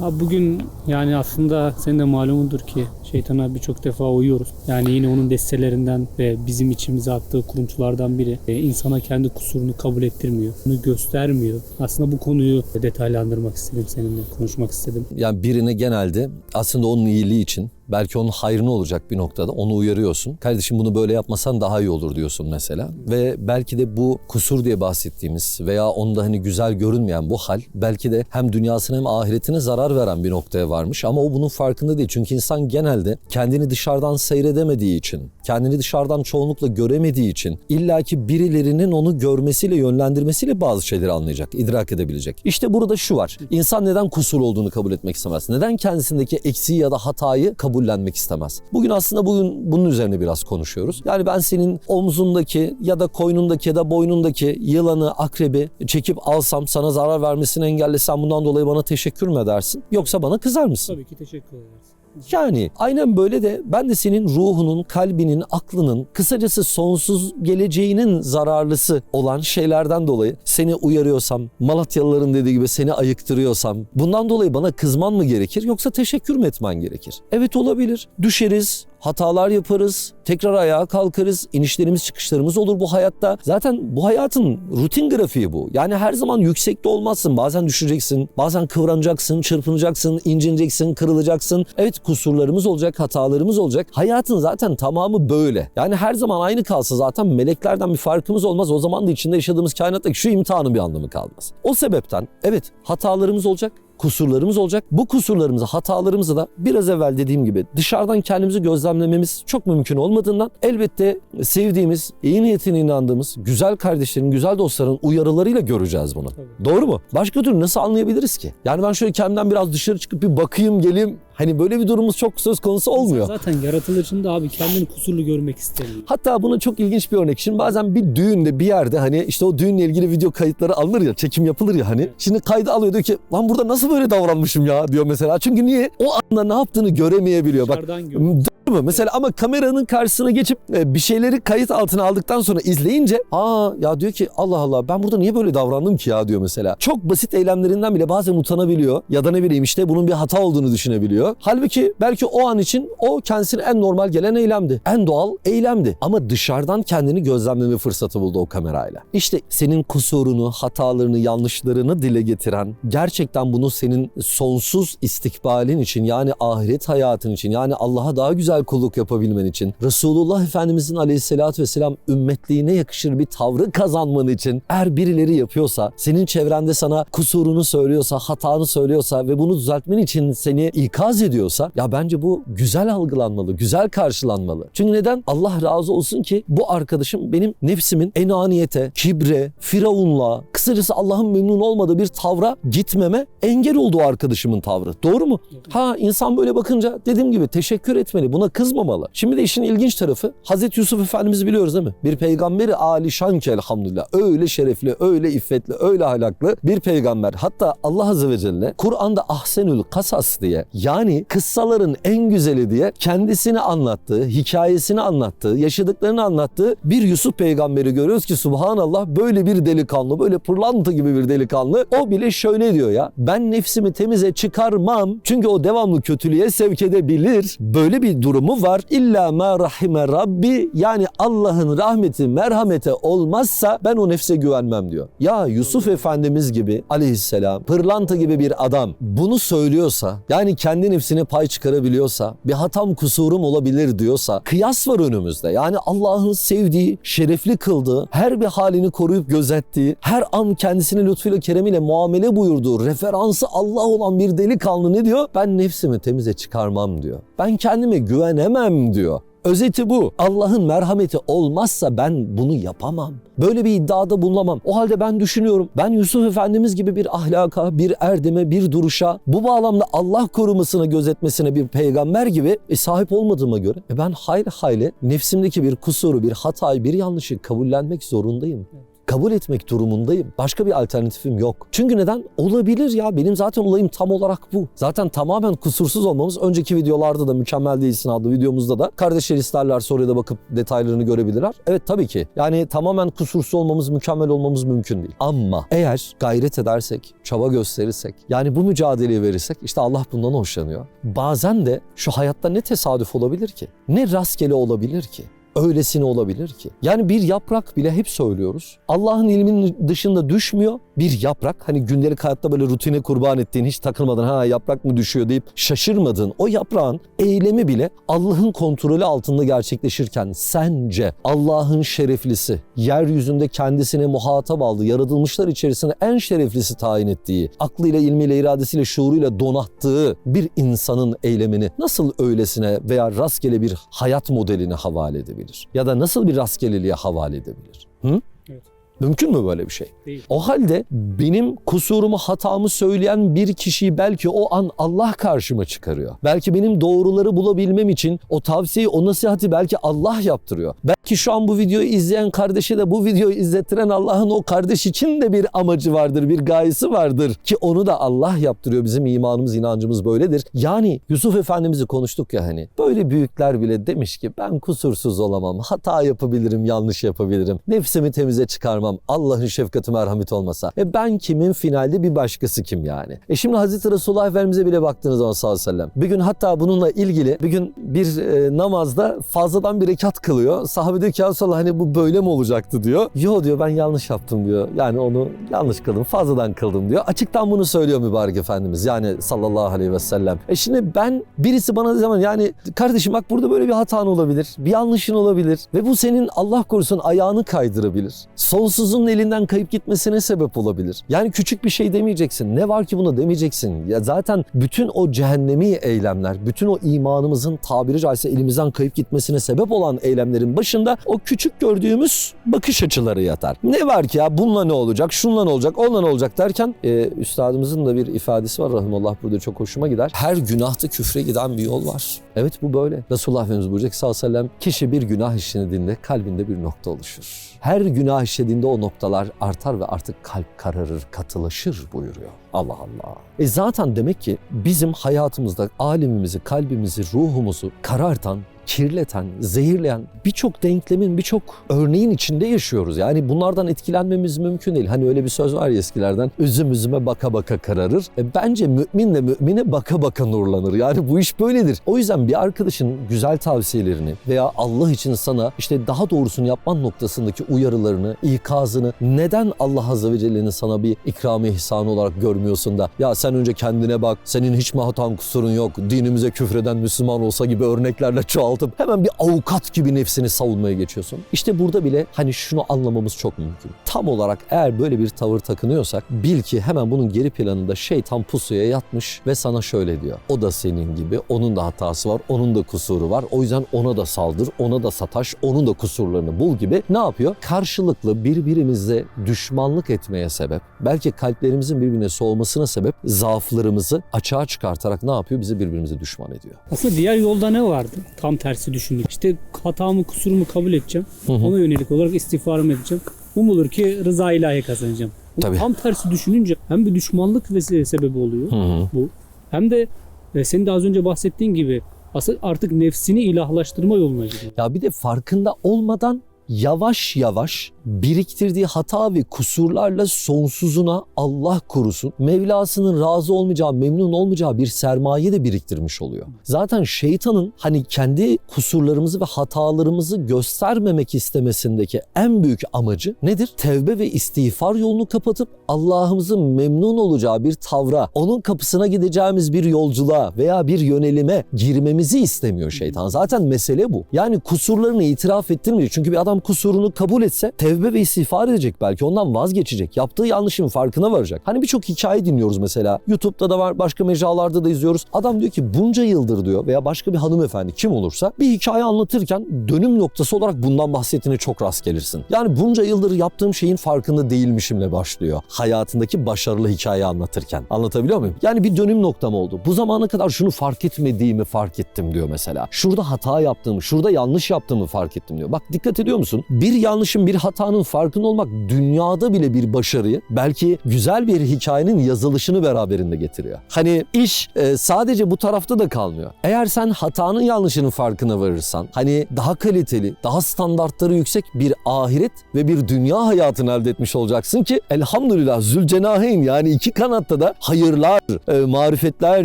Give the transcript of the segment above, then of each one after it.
Abi bugün yani aslında senin de malumundur ki şeytana birçok defa uyuyoruz. Yani yine onun destelerinden ve bizim içimize attığı kuruntulardan biri e, insana kendi kusurunu kabul ettirmiyor. Bunu göstermiyor. Aslında bu konuyu detaylandırmak istedim seninle konuşmak istedim. Yani birine genelde aslında onun iyiliği için belki onun hayrına olacak bir noktada onu uyarıyorsun. Kardeşim bunu böyle yapmasan daha iyi olur diyorsun mesela. Ve belki de bu kusur diye bahsettiğimiz veya onda hani güzel görünmeyen bu hal belki de hem dünyasına hem ahiretine zarar veren bir noktaya varmış. Ama o bunun farkında değil. Çünkü insan genelde kendini dışarıdan seyredemediği için, kendini dışarıdan çoğunlukla göremediği için illaki birilerinin onu görmesiyle, yönlendirmesiyle bazı şeyleri anlayacak, idrak edebilecek. İşte burada şu var. İnsan neden kusur olduğunu kabul etmek istemez? Neden kendisindeki eksiği ya da hatayı kabullenmek istemez? Bugün aslında bugün bunun üzerine biraz konuşuyoruz. Yani ben senin omzundaki ya da koynundaki ya da boynundaki yılanı, akrebi çekip alsam, sana zarar vermesini engellesem bundan dolayı bana teşekkür mü edersin? Yoksa bana kızar mısın? Tabii ki teşekkür ederiz. Yani aynen böyle de ben de senin ruhunun, kalbinin, aklının, kısacası sonsuz geleceğinin zararlısı olan şeylerden dolayı seni uyarıyorsam, Malatyalıların dediği gibi seni ayıktırıyorsam bundan dolayı bana kızman mı gerekir yoksa teşekkür mü etmen gerekir? Evet olabilir. Düşeriz, hatalar yaparız, tekrar ayağa kalkarız, inişlerimiz çıkışlarımız olur bu hayatta. Zaten bu hayatın rutin grafiği bu. Yani her zaman yüksekte olmazsın. Bazen düşeceksin, bazen kıvranacaksın, çırpınacaksın, incineceksin, kırılacaksın. Evet kusurlarımız olacak, hatalarımız olacak. Hayatın zaten tamamı böyle. Yani her zaman aynı kalsa zaten meleklerden bir farkımız olmaz. O zaman da içinde yaşadığımız kainattaki şu imtihanın bir anlamı kalmaz. O sebepten evet hatalarımız olacak, kusurlarımız olacak. Bu kusurlarımızı, hatalarımızı da biraz evvel dediğim gibi dışarıdan kendimizi gözlemlememiz çok mümkün olmadığından elbette sevdiğimiz, iyi niyetine inandığımız güzel kardeşlerin, güzel dostların uyarılarıyla göreceğiz bunu. Tabii. Doğru mu? Başka türlü nasıl anlayabiliriz ki? Yani ben şöyle kendimden biraz dışarı çıkıp bir bakayım, geleyim. Hani böyle bir durumumuz çok söz konusu olmuyor. Zaten yaratılışında abi kendini kusurlu görmek istemiyor. Hatta buna çok ilginç bir örnek. Şimdi bazen bir düğünde bir yerde hani işte o düğünle ilgili video kayıtları alınır ya, çekim yapılır ya hani. Evet. Şimdi kaydı alıyor diyor ki lan burada nasıl böyle davranmışım ya diyor mesela. Çünkü niye? O anda ne yaptığını göremeyebiliyor. Bak Dışarıdan. Değil mi? Mesela ama kameranın karşısına geçip e, bir şeyleri kayıt altına aldıktan sonra izleyince aa ya diyor ki Allah Allah ben burada niye böyle davrandım ki ya diyor mesela. Çok basit eylemlerinden bile bazen utanabiliyor ya da ne bileyim işte bunun bir hata olduğunu düşünebiliyor. Halbuki belki o an için o kendisine en normal gelen eylemdi. En doğal eylemdi. Ama dışarıdan kendini gözlemleme fırsatı buldu o kamerayla. İşte senin kusurunu, hatalarını, yanlışlarını dile getiren, gerçekten bunu senin sonsuz istikbalin için yani ahiret hayatın için yani Allah'a daha güzel kulluk yapabilmen için Resulullah Efendimizin aleyhissalatü vesselam ümmetliğine yakışır bir tavrı kazanman için eğer birileri yapıyorsa, senin çevrende sana kusurunu söylüyorsa, hatanı söylüyorsa ve bunu düzeltmen için seni ikaz ediyorsa ya bence bu güzel algılanmalı, güzel karşılanmalı. Çünkü neden? Allah razı olsun ki bu arkadaşım benim nefsimin enaniyete, kibre, firavunluğa, kısacası Allah'ın memnun olmadığı bir tavra gitmeme engel oldu arkadaşımın tavrı. Doğru mu? Ha insan böyle bakınca dediğim gibi teşekkür etmeli. Buna kızmamalı. Şimdi de işin ilginç tarafı Hazreti Yusuf Efendimiz'i biliyoruz değil mi? Bir peygamberi alişan ki elhamdülillah. Öyle şerefli, öyle iffetli, öyle ahlaklı bir peygamber. Hatta Allah Azze ve Celle Kur'an'da ahsenül kasas diye yani kıssaların en güzeli diye kendisini anlattığı, hikayesini anlattığı, yaşadıklarını anlattığı bir Yusuf peygamberi görüyoruz ki subhanallah böyle bir delikanlı, böyle pırlanta gibi bir delikanlı. O bile şöyle diyor ya ben nefsimi temize çıkarmam çünkü o devamlı kötülüğe sevk edebilir. Böyle bir durumu var. İlla ma rahime rabbi yani Allah'ın rahmeti, merhamete olmazsa ben o nefse güvenmem diyor. Ya Yusuf Efendimiz gibi aleyhisselam pırlanta gibi bir adam bunu söylüyorsa yani kendi nefsine pay çıkarabiliyorsa bir hatam kusurum olabilir diyorsa kıyas var önümüzde. Yani Allah'ın sevdiği, şerefli kıldığı, her bir halini koruyup gözettiği, her an kendisine lütfuyla keremiyle muamele buyurduğu, referansı Allah olan bir delikanlı ne diyor? Ben nefsimi temize çıkarmam diyor. Ben kendime güvenemem diyor. Özeti bu. Allah'ın merhameti olmazsa ben bunu yapamam. Böyle bir iddiada bulunamam. O halde ben düşünüyorum. Ben Yusuf Efendimiz gibi bir ahlaka, bir erdeme, bir duruşa, bu bağlamda Allah korumasına, gözetmesine bir peygamber gibi e, sahip olmadığıma göre e, ben hayli hayli nefsimdeki bir kusuru, bir hatayı, bir yanlışı kabullenmek zorundayım. Kabul etmek durumundayım. Başka bir alternatifim yok. Çünkü neden? Olabilir ya. Benim zaten olayım tam olarak bu. Zaten tamamen kusursuz olmamız önceki videolarda da mükemmel değilsin adlı videomuzda da kardeşler isterler soruya da bakıp detaylarını görebilirler. Evet tabii ki. Yani tamamen kusursuz olmamız, mükemmel olmamız mümkün değil. Ama eğer gayret edersek, çaba gösterirsek, yani bu mücadeleyi verirsek işte Allah bundan hoşlanıyor. Bazen de şu hayatta ne tesadüf olabilir ki? Ne rastgele olabilir ki? Öylesine olabilir ki. Yani bir yaprak bile hep söylüyoruz. Allah'ın ilminin dışında düşmüyor. Bir yaprak hani gündelik hayatta böyle rutine kurban ettiğin hiç takılmadan ha yaprak mı düşüyor deyip şaşırmadığın o yaprağın eylemi bile Allah'ın kontrolü altında gerçekleşirken sence Allah'ın şereflisi, yeryüzünde kendisine muhatap aldığı, yaratılmışlar içerisinde en şereflisi tayin ettiği, aklıyla, ilmiyle, iradesiyle, şuuruyla donattığı bir insanın eylemini nasıl öylesine veya rastgele bir hayat modeline havale edebilir? Ya da nasıl bir rastgeleliğe havale edebilir? Hı? Evet. Mümkün mü böyle bir şey? Değil. O halde benim kusurumu, hatamı söyleyen bir kişiyi belki o an Allah karşıma çıkarıyor. Belki benim doğruları bulabilmem için o tavsiyeyi, o nasihati belki Allah yaptırıyor. Belki şu an bu videoyu izleyen kardeşe de bu videoyu izlettiren Allah'ın o kardeş için de bir amacı vardır, bir gayesi vardır ki onu da Allah yaptırıyor. Bizim imanımız, inancımız böyledir. Yani Yusuf Efendimiz'i konuştuk ya hani. Böyle büyükler bile demiş ki ben kusursuz olamam, hata yapabilirim, yanlış yapabilirim. Nefsimi temize çıkarmam. Allah'ın şefkati merhameti olmasa. E ben kimim finalde bir başkası kim yani? E şimdi Hazreti Resulullah Efendimiz'e bile baktığınız zaman sallallahu aleyhi ve sellem. Bir gün hatta bununla ilgili bir gün bir e, namazda fazladan bir rekat kılıyor. Sahabe "Ya Resulallah hani bu böyle mi olacaktı diyor. Yo diyor ben yanlış yaptım diyor. Yani onu yanlış kıldım fazladan kıldım diyor. Açıktan bunu söylüyor mübarek Efendimiz yani sallallahu aleyhi ve sellem. E şimdi ben birisi bana zaman yani kardeşim bak burada böyle bir hatan olabilir. Bir yanlışın olabilir. Ve bu senin Allah korusun ayağını kaydırabilir. Sonsuzun elinden kayıp gitmesine sebep olabilir. Yani küçük bir şey demeyeceksin. Ne var ki buna demeyeceksin. Ya zaten bütün o cehennemi eylemler, bütün o imanımızın tabiri caizse elimizden kayıp gitmesine sebep olan eylemlerin başında o küçük gördüğümüz bakış açıları yatar. Ne var ki ya bununla ne olacak, şunla ne olacak, onunla ne olacak derken e, üstadımızın da bir ifadesi var rahimullah burada çok hoşuma gider. Her günahta küfre giden bir yol var. Evet bu böyle. Resulullah Efendimiz buyuruyor ki sallallahu aleyhi ve sellem kişi bir günah işlediğinde kalbinde bir nokta oluşur. Her günah işlediğinde o noktalar artar ve artık kalp kararır, katılaşır buyuruyor. Allah Allah. E zaten demek ki bizim hayatımızda alemimizi, kalbimizi, ruhumuzu karartan, kirleten, zehirleyen birçok denklemin, birçok örneğin içinde yaşıyoruz. Yani bunlardan etkilenmemiz mümkün değil. Hani öyle bir söz var ya eskilerden. Üzüm üzüme baka baka kararır. E bence müminle mümine baka baka nurlanır. Yani bu iş böyledir. O yüzden bir arkadaşın güzel tavsiyelerini veya Allah için sana işte daha doğrusunu yapman noktasındaki uyarılarını, ikazını neden Allah Azze ve Celle'nin sana bir ikram-ı ihsanı olarak görmüyorsun da ya sen önce kendine bak, senin hiç mi hatan kusurun yok, dinimize küfreden Müslüman olsa gibi örneklerle çoğaltıp hemen bir avukat gibi nefsini savunmaya geçiyorsun. İşte burada bile hani şunu anlamamız çok mümkün. Tam olarak eğer böyle bir tavır takınıyorsak bil ki hemen bunun geri planında şeytan pusuya yatmış ve sana şöyle diyor. O da senin gibi, onun da hatası var, onun da kusuru var. O yüzden ona da saldır, ona da sataş, onun da kusurlarını bul gibi ne yapıyor? Karşılıklı birbirimizle düşmanlık etmeye sebep, belki kalplerimizin birbirine soğumasına sebep zaaflarımızı açığa çıkartarak ne yapıyor? Bizi birbirimize düşman ediyor. Aslında diğer yolda ne vardı? Tam tersi düşündük. İşte hatamı, kusurumu kabul edeceğim. Ona yönelik olarak istiğfarımı edeceğim. Umulur ki rıza ilahi kazanacağım. Tabii. Tam tersi düşününce hem bir düşmanlık ve sebebi oluyor bu. Hem de e, senin de az önce bahsettiğin gibi aslında artık nefsini ilahlaştırma yoluna gidiyor. Ya bir de farkında olmadan yavaş yavaş biriktirdiği hata ve kusurlarla sonsuzuna Allah korusun Mevlasının razı olmayacağı, memnun olmayacağı bir sermaye de biriktirmiş oluyor. Zaten şeytanın hani kendi kusurlarımızı ve hatalarımızı göstermemek istemesindeki en büyük amacı nedir? Tevbe ve istiğfar yolunu kapatıp Allah'ımızın memnun olacağı bir tavra, onun kapısına gideceğimiz bir yolculuğa veya bir yönelime girmemizi istemiyor şeytan. Zaten mesele bu. Yani kusurlarını itiraf ettirmeyecek. Çünkü bir adam kusurunu kabul etse tevbe ve istiğfar edecek belki. Ondan vazgeçecek. Yaptığı yanlışın farkına varacak. Hani birçok hikaye dinliyoruz mesela. YouTube'da da var, başka mecralarda da izliyoruz. Adam diyor ki bunca yıldır diyor veya başka bir hanımefendi kim olursa bir hikaye anlatırken dönüm noktası olarak bundan bahsettiğine çok rast gelirsin. Yani bunca yıldır yaptığım şeyin farkında değilmişimle başlıyor. Hayatındaki başarılı hikaye anlatırken. Anlatabiliyor muyum? Yani bir dönüm noktam oldu. Bu zamana kadar şunu fark etmediğimi fark ettim diyor mesela. Şurada hata yaptığımı, şurada yanlış yaptığımı fark ettim diyor. Bak dikkat ediyor musun? Musun? Bir yanlışın, bir hatanın farkında olmak dünyada bile bir başarıyı, belki güzel bir hikayenin yazılışını beraberinde getiriyor. Hani iş e, sadece bu tarafta da kalmıyor. Eğer sen hatanın yanlışının farkına varırsan, hani daha kaliteli, daha standartları yüksek bir ahiret ve bir dünya hayatını elde etmiş olacaksın ki elhamdülillah zülcenaheyn yani iki kanatta da hayırlar, e, marifetler,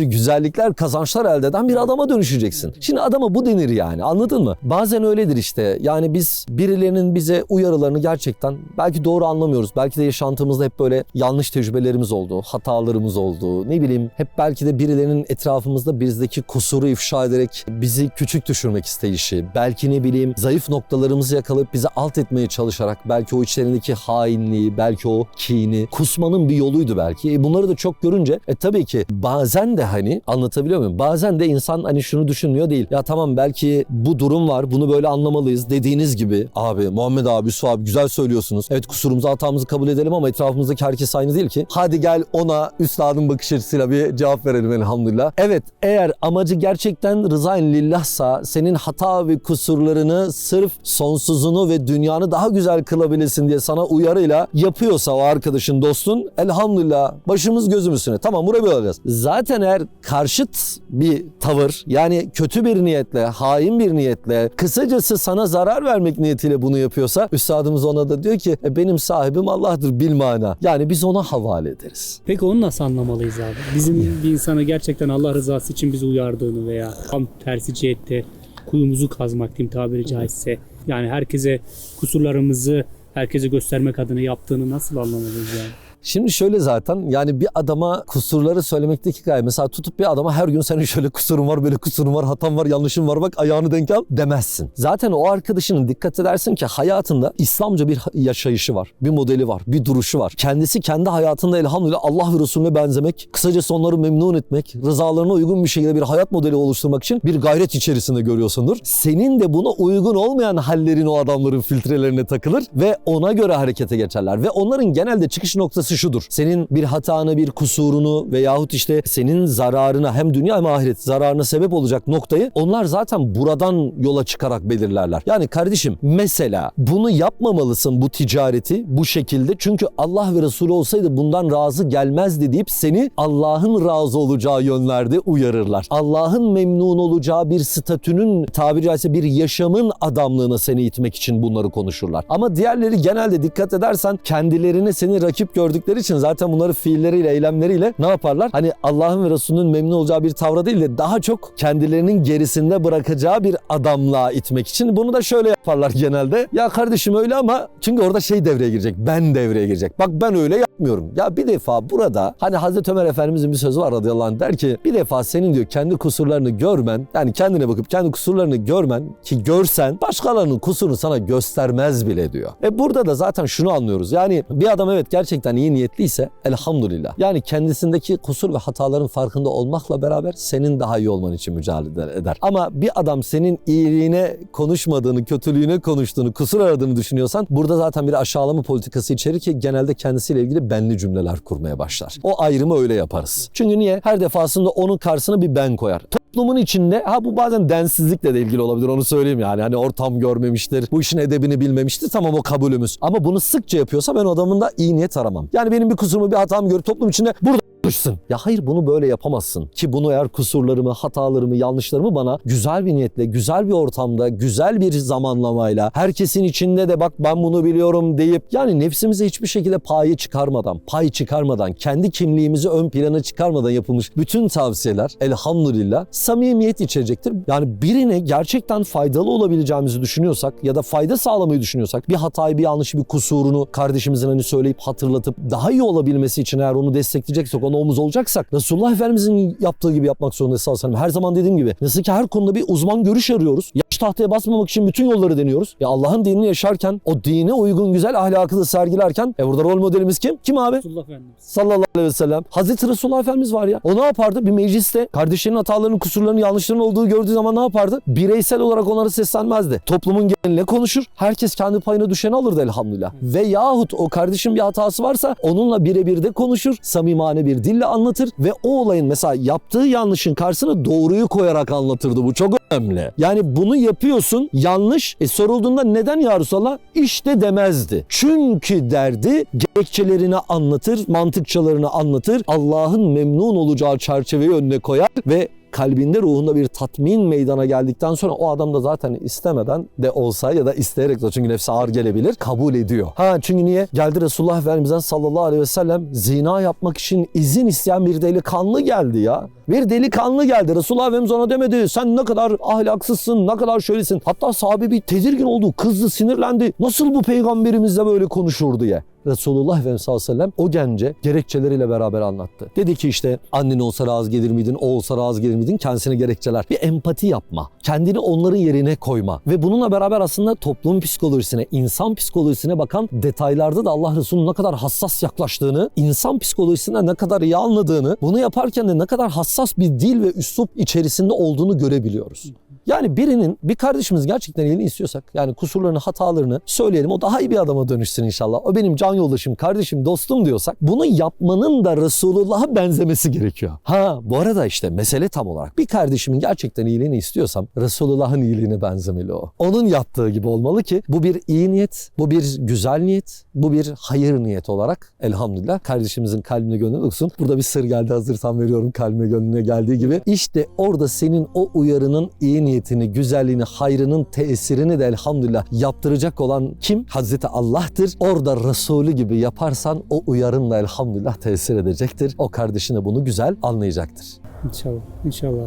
güzellikler, kazançlar elde eden bir adama dönüşeceksin. Şimdi adama bu denir yani anladın mı? Bazen öyledir işte. Yani biz birilerinin bize uyarılarını gerçekten belki doğru anlamıyoruz. Belki de yaşantımızda hep böyle yanlış tecrübelerimiz oldu, hatalarımız oldu. Ne bileyim hep belki de birilerinin etrafımızda bizdeki kusuru ifşa ederek bizi küçük düşürmek isteyişi, belki ne bileyim zayıf noktalarımızı yakalayıp bizi alt etmeye çalışarak belki o içlerindeki hainliği, belki o kini kusmanın bir yoluydu belki. E bunları da çok görünce e tabii ki bazen de hani anlatabiliyor muyum? Bazen de insan hani şunu düşünmüyor değil. Ya tamam belki bu durum var. Bunu böyle anlamalıyız. Dediğiniz gibi abi Muhammed abi Yusuf abi güzel söylüyorsunuz. Evet kusurumuzu hatamızı kabul edelim ama etrafımızdaki herkes aynı değil ki. Hadi gel ona üstadın bakış açısıyla bir cevap verelim elhamdülillah. Evet eğer amacı gerçekten rızayn lillahsa senin hata ve kusurlarını sırf sonsuzunu ve dünyanı daha güzel kılabilesin diye sana uyarıyla yapıyorsa o arkadaşın dostun elhamdülillah başımız gözümüz üstüne. Tamam buraya böyle alacağız. Zaten eğer karşıt bir tavır yani kötü bir niyetle, hain bir niyetle, kısacası sana zarar vermek niyetiyle bunu yapıyorsa üstadımız ona da diyor ki "E, benim sahibim Allah'tır bilmana. Yani biz ona havale ederiz. Peki onu nasıl anlamalıyız abi? Bizim bir insanı gerçekten Allah rızası için bizi uyardığını veya tam tersi cihette kuyumuzu kazmak diyeyim tabiri caizse. Yani herkese kusurlarımızı herkese göstermek adına yaptığını nasıl anlamalıyız yani? Şimdi şöyle zaten yani bir adama kusurları söylemekteki gaye mesela tutup bir adama her gün senin şöyle kusurun var böyle kusurun var hatan var yanlışın var bak ayağını denk al demezsin. Zaten o arkadaşının dikkat edersin ki hayatında İslamca bir yaşayışı var. Bir modeli var. Bir duruşu var. Kendisi kendi hayatında elhamdülillah Allah ve Resulüne benzemek, kısacası onları memnun etmek, rızalarına uygun bir şekilde bir hayat modeli oluşturmak için bir gayret içerisinde görüyorsundur. Senin de buna uygun olmayan hallerin o adamların filtrelerine takılır ve ona göre harekete geçerler. Ve onların genelde çıkış noktası şudur. Senin bir hatanı, bir kusurunu veyahut işte senin zararına hem dünya hem ahiret zararına sebep olacak noktayı onlar zaten buradan yola çıkarak belirlerler. Yani kardeşim mesela bunu yapmamalısın bu ticareti bu şekilde. Çünkü Allah ve Resulü olsaydı bundan razı gelmezdi deyip seni Allah'ın razı olacağı yönlerde uyarırlar. Allah'ın memnun olacağı bir statünün tabiri caizse bir yaşamın adamlığına seni itmek için bunları konuşurlar. Ama diğerleri genelde dikkat edersen kendilerine seni rakip gördükleri için zaten bunları fiilleriyle, eylemleriyle ne yaparlar? Hani Allah'ın ve Resulünün memnun olacağı bir tavra değil de daha çok kendilerinin gerisinde bırakacağı bir adamlığa itmek için bunu da şöyle yaparlar genelde. Ya kardeşim öyle ama çünkü orada şey devreye girecek. Ben devreye girecek. Bak ben öyle yapmıyorum. Ya bir defa burada hani Hazreti Ömer Efendimizin bir sözü var radıyallahu anh der ki bir defa senin diyor kendi kusurlarını görmen yani kendine bakıp kendi kusurlarını görmen ki görsen başkalarının kusurunu sana göstermez bile diyor. E burada da zaten şunu anlıyoruz. Yani bir adam evet gerçekten iyi niyetliyse elhamdülillah. Yani kendisindeki kusur ve hataların farkında olmakla beraber senin daha iyi olman için mücadele eder. Ama bir adam senin iyiliğine konuşmadığını, kötülüğüne konuştuğunu, kusur aradığını düşünüyorsan burada zaten bir aşağılama politikası içerir ki genelde kendisiyle ilgili benli cümleler kurmaya başlar. O ayrımı öyle yaparız. Çünkü niye? Her defasında onun karşısına bir ben koyar toplumun içinde ha bu bazen densizlikle de ilgili olabilir onu söyleyeyim yani. Hani ortam görmemiştir, bu işin edebini bilmemiştir tamam o kabulümüz. Ama bunu sıkça yapıyorsa ben o adamın da iyi niyet aramam. Yani benim bir kusurumu bir hatamı görüp toplum içinde burada konuşsun. Ya hayır bunu böyle yapamazsın. Ki bunu eğer kusurlarımı, hatalarımı, yanlışlarımı bana güzel bir niyetle, güzel bir ortamda, güzel bir zamanlamayla, herkesin içinde de bak ben bunu biliyorum deyip yani nefsimize hiçbir şekilde payı çıkarmadan, pay çıkarmadan, kendi kimliğimizi ön plana çıkarmadan yapılmış bütün tavsiyeler elhamdülillah samimiyet içerecektir. Yani birine gerçekten faydalı olabileceğimizi düşünüyorsak ya da fayda sağlamayı düşünüyorsak bir hatayı, bir yanlışı, bir kusurunu kardeşimizin hani söyleyip hatırlatıp daha iyi olabilmesi için eğer onu destekleyeceksek, ona omuz olacaksak Resulullah Efendimizin yaptığı gibi yapmak zorundayız sallallahu aleyhi ve sellem. Her zaman dediğim gibi nasıl ki her konuda bir uzman görüş arıyoruz. Yaş tahtaya basmamak için bütün yolları deniyoruz. Ya Allah'ın dinini yaşarken o dine uygun güzel ahlakı da sergilerken e burada rol modelimiz kim? Kim abi? Resulullah Efendimiz. sallallahu aleyhi ve sellem. Hazreti Resulullah Efendimiz var ya. O ne yapardı? Bir mecliste kardeşlerinin hatalarının, kusurlarının, yanlışlarının olduğu gördüğü zaman ne yapardı? Bireysel olarak onlara seslenmezdi. Toplumun geneline konuşur. Herkes kendi payına düşeni alırdı elhamdülillah. Ve yahut o kardeşin bir hatası varsa onunla birebir de konuşur. Samimane bir dille anlatır ve o olayın mesela yaptığı yanlışın karşısına doğruyu koyarak anlatırdı. Bu çok önemli. Yani bunu yapıyorsun yanlış. E sorulduğunda neden ya Resulallah? İşte demezdi. Çünkü derdi gerekçelerini anlatır, mantıkçalarını anlatır. Allah'ın memnun olacağı çerçeveyi önüne koyar ve kalbinde ruhunda bir tatmin meydana geldikten sonra o adam da zaten istemeden de olsa ya da isteyerek de çünkü nefsi ağır gelebilir kabul ediyor. Ha çünkü niye? Geldi Resulullah Efendimiz'den sallallahu aleyhi ve sellem zina yapmak için izin isteyen bir delikanlı geldi ya. Bir delikanlı geldi. Resulullah Efendimiz ona demedi sen ne kadar ahlaksızsın, ne kadar şöylesin. Hatta sahabe bir tedirgin oldu, kızdı, sinirlendi. Nasıl bu peygamberimizle böyle konuşur diye. Resulullah Efendimiz sallallahu aleyhi ve sellem o gence gerekçeleriyle beraber anlattı. Dedi ki işte annen olsa razı gelir miydin, o olsa razı gelir miydin? Kendisine gerekçeler. Bir empati yapma. Kendini onların yerine koyma. Ve bununla beraber aslında toplum psikolojisine, insan psikolojisine bakan detaylarda da Allah Resulü'nün ne kadar hassas yaklaştığını, insan psikolojisine ne kadar iyi anladığını, bunu yaparken de ne kadar hassas bir dil ve üslup içerisinde olduğunu görebiliyoruz. Yani birinin, bir kardeşimiz gerçekten iyiliğini istiyorsak, yani kusurlarını, hatalarını söyleyelim. O daha iyi bir adama dönüşsün inşallah. O benim can yoldaşım, kardeşim, dostum diyorsak bunu yapmanın da Resulullah'a benzemesi gerekiyor. Ha bu arada işte mesele tam olarak bir kardeşimin gerçekten iyiliğini istiyorsam Resulullah'ın iyiliğine benzemeli o. Onun yaptığı gibi olmalı ki bu bir iyi niyet, bu bir güzel niyet, bu bir hayır niyet olarak elhamdülillah kardeşimizin kalbine gönlüne dokusun. Burada bir sır geldi hazırsan veriyorum kalbine gönlüne geldiği gibi. İşte orada senin o uyarının iyi niyetini, güzelliğini, hayrının tesirini de elhamdülillah yaptıracak olan kim? Hazreti Allah'tır. Orada Resulü gibi yaparsan o uyarınla elhamdülillah tesir edecektir. O kardeşin de bunu güzel anlayacaktır. İnşallah. İnşallah.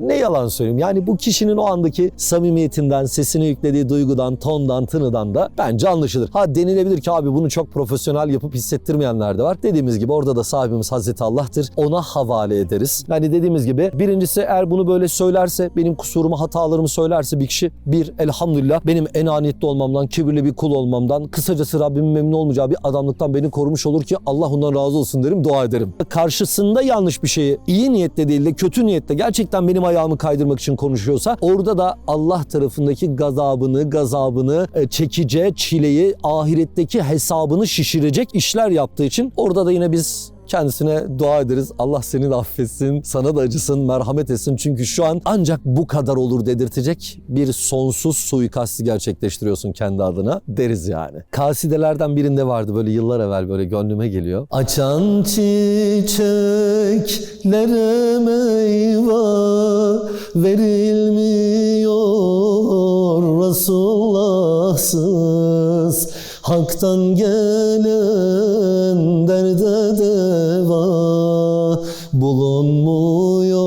Ne yalan söyleyeyim yani bu kişinin o andaki samimiyetinden, sesine yüklediği duygudan, tondan, tınıdan da bence anlaşılır. Ha denilebilir ki abi bunu çok profesyonel yapıp hissettirmeyenler de var. Dediğimiz gibi orada da sahibimiz Hazreti Allah'tır. Ona havale ederiz. Yani dediğimiz gibi birincisi eğer bunu böyle söylerse, benim kusurumu, hatalarımı söylerse bir kişi bir elhamdülillah benim enaniyetli olmamdan, kibirli bir kul olmamdan, kısacası Rabbimin memnun olmayacağı bir adamlıktan beni korumuş olur ki Allah ondan razı olsun derim, dua ederim. Karşısında yanlış bir şeyi iyi niyetle değil de kötü niyetle gerçekten benim ayağımı kaydırmak için konuşuyorsa orada da Allah tarafındaki gazabını, gazabını e, çekeceği çileyi, ahiretteki hesabını şişirecek işler yaptığı için orada da yine biz kendisine dua ederiz. Allah seni de affetsin, sana da acısın, merhamet etsin. Çünkü şu an ancak bu kadar olur dedirtecek bir sonsuz suikasti gerçekleştiriyorsun kendi adına deriz yani. Kasidelerden birinde vardı böyle yıllar evvel böyle gönlüme geliyor. Açan çiçeklere meyve verilmiyor Resulullah'sız. Hak'tan gelen derde deva bulunmuyor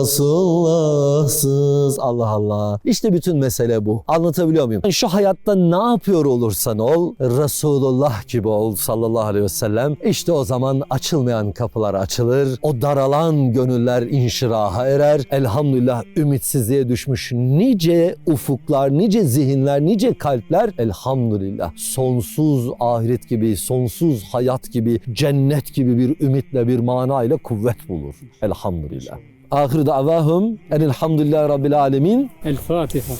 Resulullah'sız. Allah Allah. İşte bütün mesele bu. Anlatabiliyor muyum? Şu hayatta ne yapıyor olursan ol, Resulullah gibi ol sallallahu aleyhi ve sellem. İşte o zaman açılmayan kapılar açılır. O daralan gönüller inşiraha erer. Elhamdülillah ümitsizliğe düşmüş nice ufuklar, nice zihinler, nice kalpler elhamdülillah sonsuz ahiret gibi, sonsuz hayat gibi, cennet gibi bir ümitle, bir mana ile kuvvet bulur. Elhamdülillah. Ahir davahum enilhamdülillahi rabbil alemin. El Fatiha.